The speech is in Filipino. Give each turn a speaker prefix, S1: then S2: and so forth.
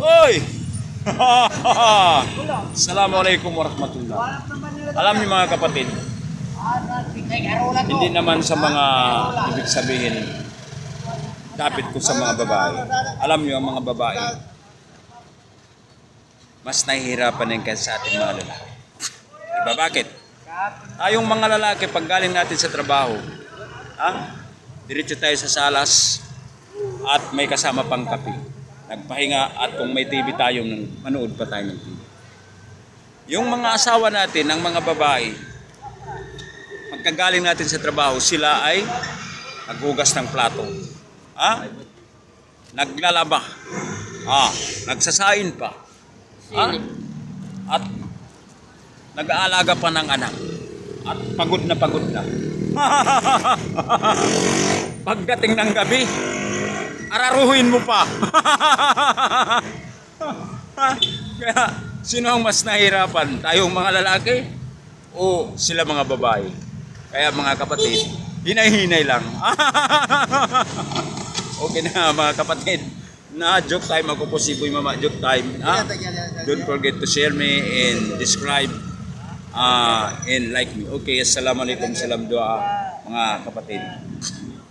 S1: Oy! Assalamualaikum warahmatullah. Alam niyo mga kapatid, hindi naman sa mga ibig sabihin dapat ko sa mga babae. Alam niyo ang mga babae, mas nahihirapan din kaysa sa ating mga lalaki. Diba bakit? Tayong mga lalaki, pag galing natin sa trabaho, ha? diretso tayo sa salas at may kasama pang kape. Nagpahinga at kung may TV tayo, manood pa tayo ng TV. Yung mga asawa natin, ang mga babae, pagkagaling natin sa trabaho, sila ay naghugas ng plato. Ha? Naglalaba. Ah, nagsasain pa. Ha? At nag-aalaga pa ng anak. At pagod na pagod na. Pagdating ng gabi, araruhin mo pa. Kaya, sino ang mas nahirapan? Tayong mga lalaki o sila mga babae? Kaya mga kapatid, hinay-hinay lang. okay na mga kapatid. Na joke time ako po si Boy Mama joke time. Ha? Don't forget to share me and describe uh, and like me. Okay, assalamualaikum salam doa mga kapatid.